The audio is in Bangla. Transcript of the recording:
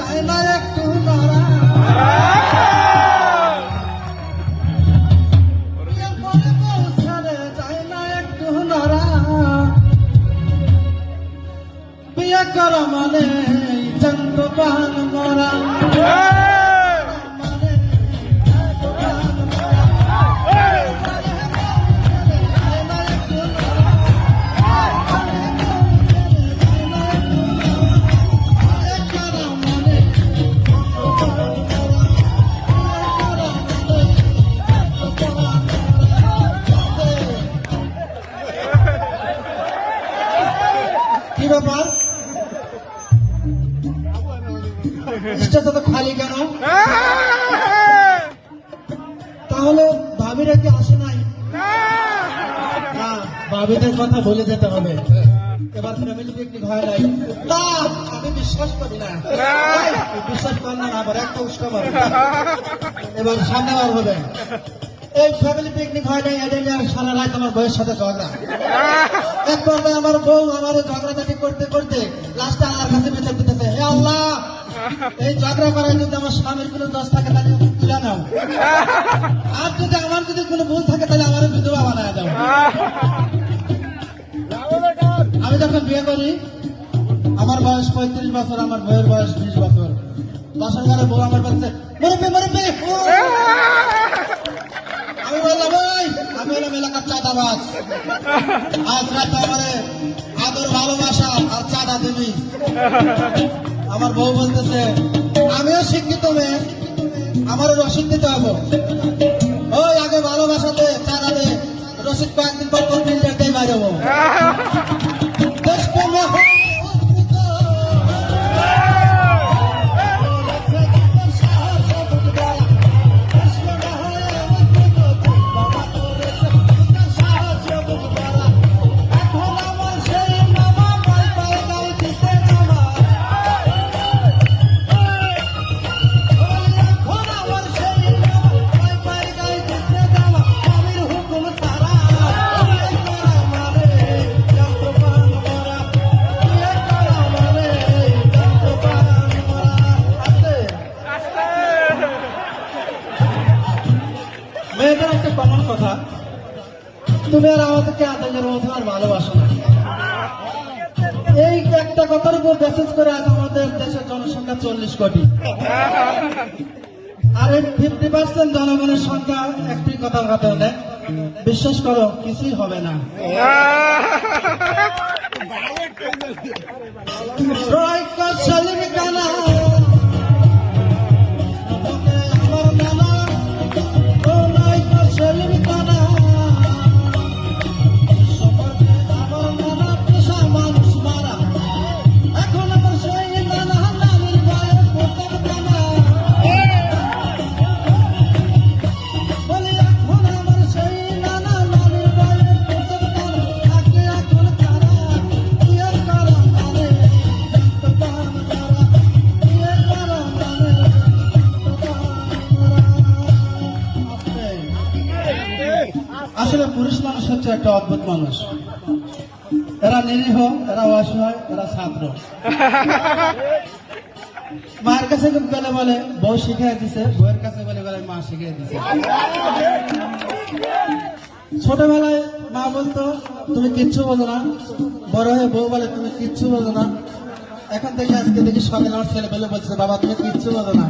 চায় না একটু নড়া বিয়ে করা মানে ব্যাপার? তো খালি কেন? তাহলে ভাবিরা কি আসে নাই? না, ভাবিদের কথা বলে যেতে হবে। এবার ফ্যামিলি পিকনিক হয় নাই। না, আমি বিশ্বাস করি না। বিশ্বাস কর না, আবার একটা মারো। এবার সামনে বার হবে এই ফ্যামিলি পিকনিক হয় নাই, এদের সারা রাত আমার বউয়ের সাথে ঝগড়া। এক পর্যায়ে আমার বউ আমার ঝগড়াঝাটি করতে করতে লাস্টে আল্লাহর কাছে বিচার দিতেছে হে আল্লাহ, এই ঝগড়া করার যদি আমার স্বামীর কোনো দোষ থাকে তাহলে তুলে নাও আর যদি আমার যদি কোনো ভুল থাকে তাহলে আমার বিধবা বানায় দাও। আমি যখন বিয়ে করি, আমার বয়স পঁয়ত্রিশ বছর, আমার বউয়ের বয়স বিশ বছর। বাসার ঘরে বউ আমার বলছে মরবে মরবে আমার ভালোবাসা আর চাঁদা দিবি। আমার বউ বলতেছে, আমিও শিক্ষিত মেয়ে, আমারও দিতে হব। ওই, আগে ভালোবাসাতে চাঁদা দে, রসিদ কয়েকদিন পর পর বিল্ডার দিয়ে বাইরে কথা। তুমি আর আমাদেরকে আতঙ্কের মধ্যে আর ভালোবাসো না? এই একটা কথার উপর মেসেজ করে আজ আমাদের দেশের জনসংখ্যা চল্লিশ কোটি। আর এই ফিফটি পার্সেন্ট জনগণের সংখ্যা একটি কথা কথা নেয় বিশ্বাস করো কিছুই হবে না। আসলে পুরুষ মানুষ হচ্ছে একটা অদ্ভুত মানুষ। এরা নিরীহ, এরা অসহায়, এরা ছাত্র। মায়ের কাছে গেলে বলে, বউ শিখিয়ে দিছে, বউয়ের কাছে গেলে বলে মা শিখিয়ে দিছে। ছোটবেলায় মা বলতো, তুমি কিচ্ছু বোঝো না। বড় হয়ে বউ বলে, তুমি কিচ্ছু বোঝো না। এখন থেকে আজকে দেখি সকালে আমার ছেলে বলে বলছে, বাবা, তুমি কিচ্ছু বোঝো না।